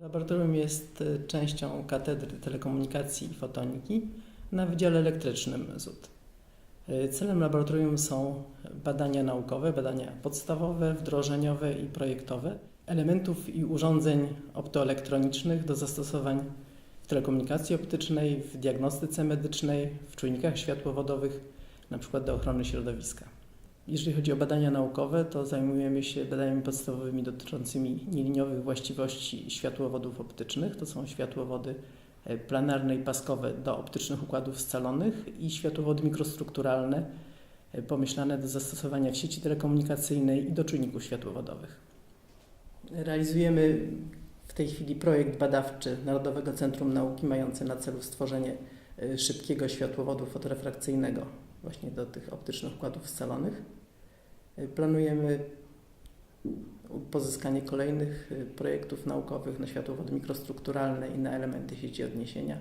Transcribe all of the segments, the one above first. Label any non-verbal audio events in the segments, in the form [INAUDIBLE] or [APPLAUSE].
Laboratorium jest y, częścią Katedry Telekomunikacji i Fotoniki na Wydziale Elektrycznym ZUT. Y, Celem laboratorium są badania naukowe, badania podstawowe, wdrożeniowe i projektowe elementów i urządzeń optoelektronicznych do zastosowań w telekomunikacji optycznej, w diagnostyce medycznej, w czujnikach światłowodowych, np. do ochrony środowiska. Jeżeli chodzi o badania naukowe, to zajmujemy się badaniami podstawowymi dotyczącymi nieliniowych właściwości światłowodów optycznych. To są światłowody e, planarne i paskowe do optycznych układów scalonych i światłowody mikrostrukturalne e, pomyślane do zastosowania w sieci telekomunikacyjnej i do czujników światłowodowych. Realizujemy w tej chwili projekt badawczy Narodowego Centrum Nauki mający na celu stworzenie e, szybkiego światłowodu fotorefrakcyjnego właśnie do tych optycznych układów scalonych. Y, Planujemy pozyskanie kolejnych y, projektów naukowych na światłowody mikrostrukturalne i na elementy sieci odniesienia.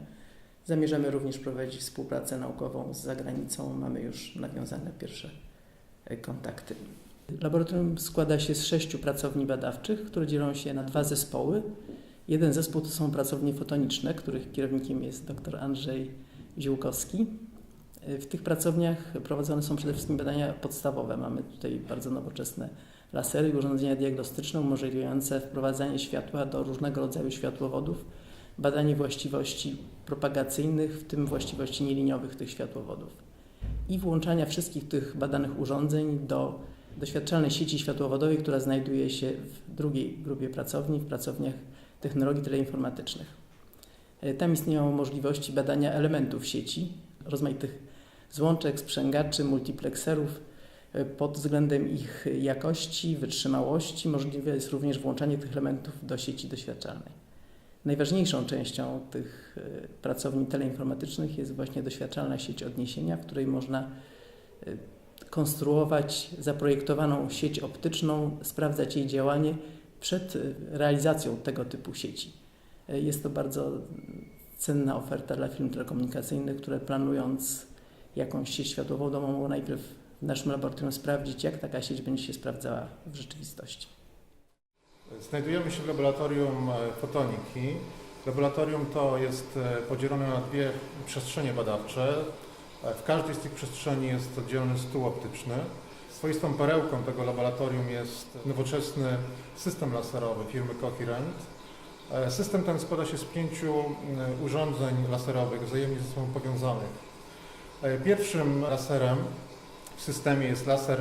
Zamierzamy również prowadzić współpracę naukową z zagranicą. Mamy już nawiązane pierwsze y, kontakty. Laboratorium składa się z sześciu pracowni badawczych, które dzielą się na dwa zespoły. Jeden zespół to są pracownie fotoniczne, których kierownikiem jest dr Andrzej Ziółkowski. W tych pracowniach prowadzone są przede wszystkim badania podstawowe. Mamy tutaj bardzo nowoczesne lasery i urządzenia diagnostyczne umożliwiające wprowadzanie światła do różnego rodzaju światłowodów, badanie właściwości propagacyjnych, w tym właściwości nieliniowych tych światłowodów i włączania wszystkich tych badanych urządzeń do doświadczalnej sieci światłowodowej, która znajduje się w drugiej grupie pracowni, w pracowniach technologii teleinformatycznych. E, Tam istnieją możliwości badania elementów sieci, rozmaitych złączek, sprzęgaczy, multiplexerów e, pod względem ich jakości, wytrzymałości. Możliwe jest również włączanie tych elementów do sieci doświadczalnej. Najważniejszą częścią tych e, pracowni teleinformatycznych jest właśnie doświadczalna sieć odniesienia, w której można e, konstruować zaprojektowaną sieć optyczną, sprawdzać jej działanie przed realizacją tego typu sieci. Jest to bardzo cenna oferta dla firm telekomunikacyjnych, które planując jakąś sieć światłowodową mogą najpierw w naszym laboratorium sprawdzić, jak taka sieć będzie się sprawdzała w rzeczywistości. Znajdujemy się w laboratorium e, fotoniki. Laboratorium to jest e, podzielone na dwie przestrzenie badawcze. E, W każdej z tych przestrzeni jest oddzielny stół optyczny. Swoistą perełką tego laboratorium jest nowoczesny system laserowy firmy Coherent. System ten składa się z pięciu urządzeń laserowych wzajemnie ze sobą powiązanych. E, Pierwszym laserem w systemie jest laser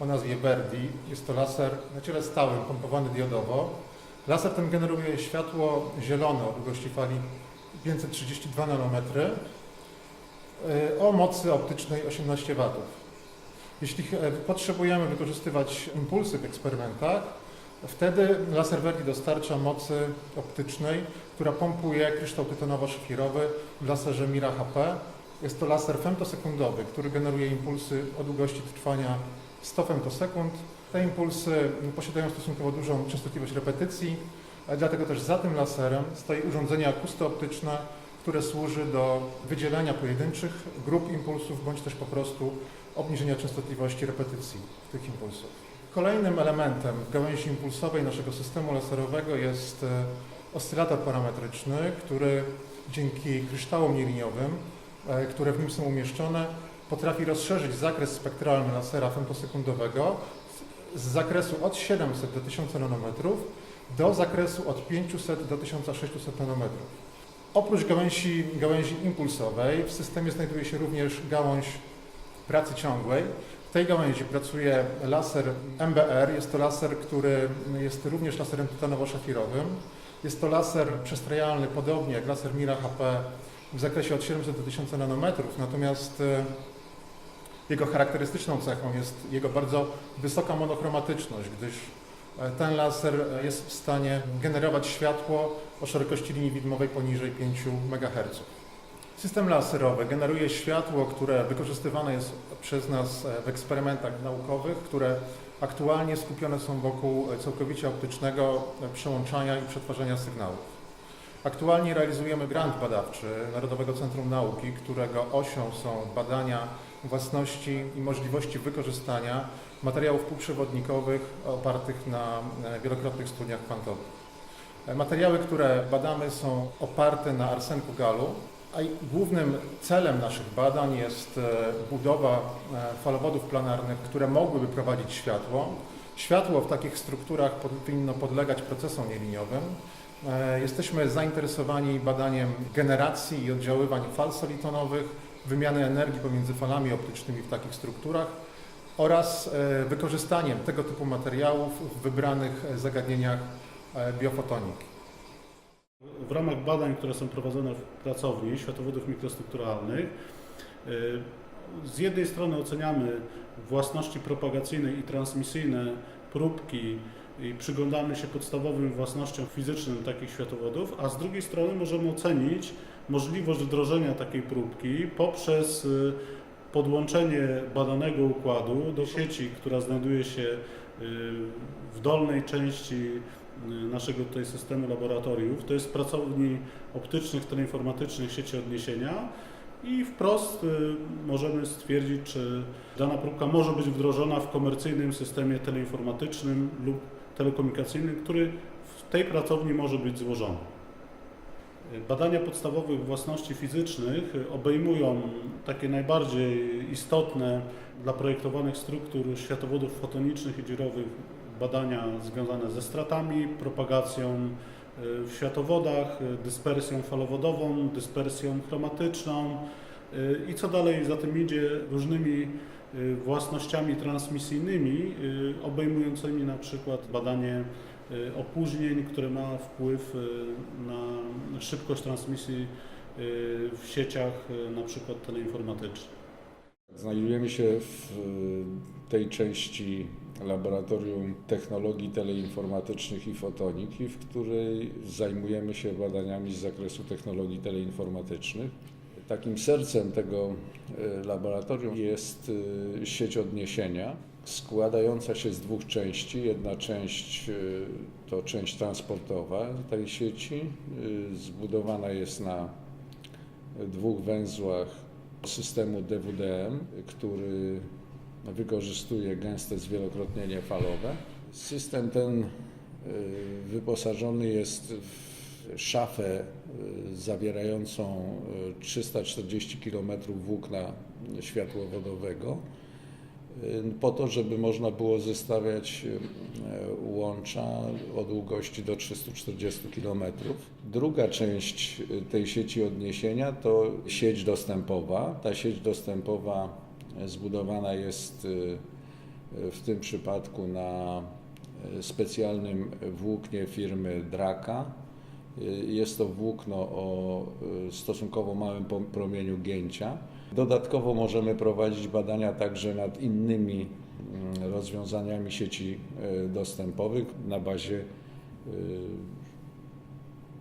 o nazwie Verdi. Jest to laser na ciele stałym, pompowany diodowo. Laser ten generuje światło zielone o długości fali 532 nanometry e, o mocy optycznej 18 W. Jeśli e, potrzebujemy wykorzystywać impulsy w eksperymentach, wtedy laser Verdi dostarcza mocy optycznej, która pompuje kryształ tytonowo-szafirowy w laserze Mira HP. Jest to laser femtosekundowy, który generuje impulsy o długości trwania 100 femtosekund. Te impulsy posiadają stosunkowo dużą częstotliwość repetycji, dlatego też za tym laserem stoi urządzenie akustooptyczne, które służy do wydzielenia pojedynczych grup impulsów, bądź też po prostu obniżenia częstotliwości repetycji tych impulsów. Kolejnym elementem gałęzi impulsowej naszego systemu laserowego jest e, oscylator parametryczny, który dzięki kryształom nieliniowym, które w nim są umieszczone, potrafi rozszerzyć zakres spektralny lasera femtosekundowego z zakresu od 700 do 1000 nanometrów do zakresu od 500 do 1600 nanometrów. Oprócz gałęzi, gałęzi impulsowej w systemie znajduje się również gałąź pracy ciągłej. W tej gałęzi pracuje laser MBR. Jest to laser, który jest również laserem tytanowo-szafirowym. Jest to laser przestrajalny, podobnie jak laser Mira HP w zakresie od 700 do 1000 nanometrów, natomiast e, jego charakterystyczną cechą jest jego bardzo wysoka monochromatyczność, gdyż e, ten laser jest w stanie generować światło o szerokości linii widmowej poniżej 5 MHz. System laserowy generuje światło, które wykorzystywane jest przez nas e, w eksperymentach naukowych, które aktualnie skupione są wokół e, całkowicie optycznego e, przełączania i przetwarzania sygnałów. Aktualnie realizujemy grant badawczy Narodowego Centrum Nauki, którego osią są badania własności i możliwości wykorzystania materiałów półprzewodnikowych opartych na e, wielokrotnych studiach kwantowych. E, Materiały, które badamy są oparte na arsenku galu, a głównym celem naszych badań jest e, budowa falowodów planarnych, które mogłyby prowadzić światło. Światło w takich strukturach powinno podlegać procesom nieliniowym. E, Jesteśmy zainteresowani badaniem generacji i oddziaływań fal solitonowych, wymiany energii pomiędzy falami optycznymi w takich strukturach oraz e, wykorzystaniem tego typu materiałów w wybranych e, zagadnieniach biofotoniki. W ramach badań, które są prowadzone w pracowni światowodów mikrostrukturalnych, z jednej strony oceniamy własności propagacyjne i transmisyjne próbki i przyglądamy się podstawowym własnościom fizycznym takich światowodów, a z drugiej strony możemy ocenić możliwość wdrożenia takiej próbki poprzez y, podłączenie badanego układu do sieci, która znajduje się y, w dolnej części y, naszego tutaj systemu laboratoriów, to jest pracowni optycznych, teleinformatycznych sieci odniesienia i wprost możemy stwierdzić, czy dana próbka może być wdrożona w komercyjnym systemie teleinformatycznym lub telekomunikacyjnym, który w tej pracowni może być złożony. Badania podstawowych własności fizycznych obejmują takie najbardziej istotne dla projektowanych struktur światowodów fotonicznych i dziurowych badania związane ze stratami, propagacją y, w światowodach, dyspersją falowodową, dyspersją chromatyczną i co dalej za tym idzie różnymi y, własnościami transmisyjnymi y, obejmującymi na przykład badanie y, opóźnień, które ma wpływ na szybkość transmisji w sieciach na przykład teleinformatycznych. Znajdujemy się w tej części Laboratorium Technologii Teleinformatycznych i Fotoniki, w której zajmujemy się badaniami z zakresu technologii teleinformatycznych. Takim sercem tego y, laboratorium jest y, sieć odniesienia, składająca się z dwóch części. Jedna część y, to część transportowa tej sieci, zbudowana jest na dwóch węzłach systemu DWDM, który wykorzystuje gęste zwielokrotnienie falowe. System ten wyposażony jest w szafę zawierającą y, 340 km włókna światłowodowego y, po to, żeby można było zestawiać y, łącza o długości do 340 km. Druga część tej sieci odniesienia to sieć dostępowa. Ta sieć dostępowa zbudowana jest w tym przypadku na specjalnym włóknie firmy Draka. Y, Jest to włókno o y, stosunkowo małym promieniu gięcia. Dodatkowo możemy prowadzić badania także nad innymi mm, rozwiązaniami sieci y, dostępowych na bazie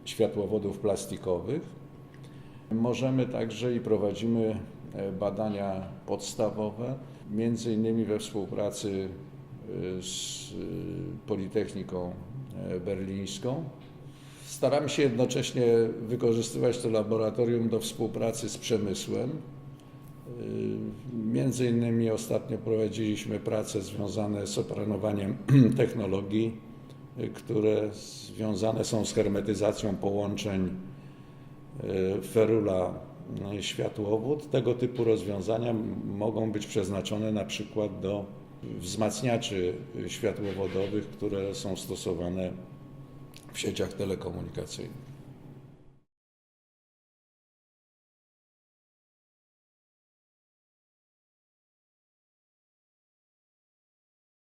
światłowodów plastikowych. Możemy także i prowadzimy e, badania podstawowe, między innymi we współpracy z Politechniką e, Berlińską. Staramy się jednocześnie wykorzystywać to laboratorium do współpracy z przemysłem. Y, Między innymi ostatnio prowadziliśmy prace związane z opranowaniem [CLEARS THROAT] technologii, y, które związane są z hermetyzacją połączeń y, ferula y, światłowód. Tego typu rozwiązania mogą być przeznaczone na przykład do wzmacniaczy światłowodowych, które są stosowane w sieciach telekomunikacyjnych.